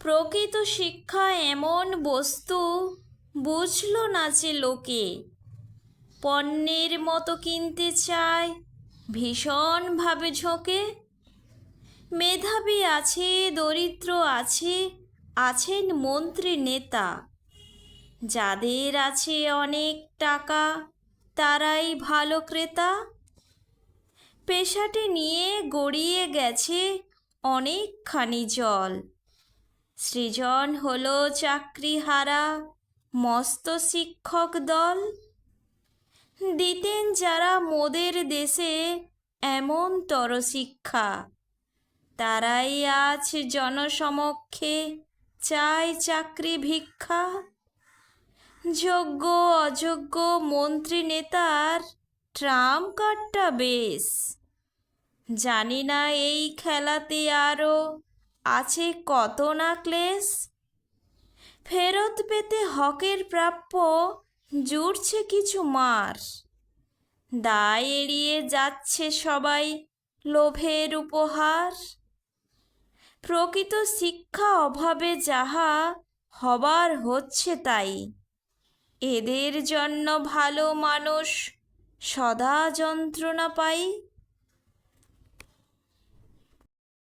প্রকৃত শিক্ষা এমন বস্তু বুঝল না যে লোকে। পণ্যের মতো কিনতে চায়, ভীষণভাবে ঝোঁকে। মেধাবী আছে, দরিদ্র আছে, আছেন মন্ত্রী নেতা। যাদের আছে অনেক টাকা, তারাই ভালো ক্রেতা। পেশাটি নিয়ে গড়িয়ে গেছে অনেকখানি জল। সৃজন হলো চাকরিহারা, মস্ত শিক্ষক দল। দিতেন যারা মোদের দেশে এমন তর শিক্ষা তারাই আজ জনসমক্ষে চায় চাকরি ভিক্ষা। যোগ্য, অযোগ্য মন্ত্রী নেতার ট্রাম কার্ডটা বেশ। জানি না এই খেলাতে আরও আছে কত না ক্লেশ? ফেরত পেতে হকের প্রাপ্য জুড়ছে কিছু মার। দায় এড়িয়ে যাচ্ছে সবাই লোভের উপহার। প্রকৃত শিক্ষা অভাবে যাহা হবার হচ্ছে তাই। এদের জন্য ভালো মানুষ সদা যন্ত্রণা পাই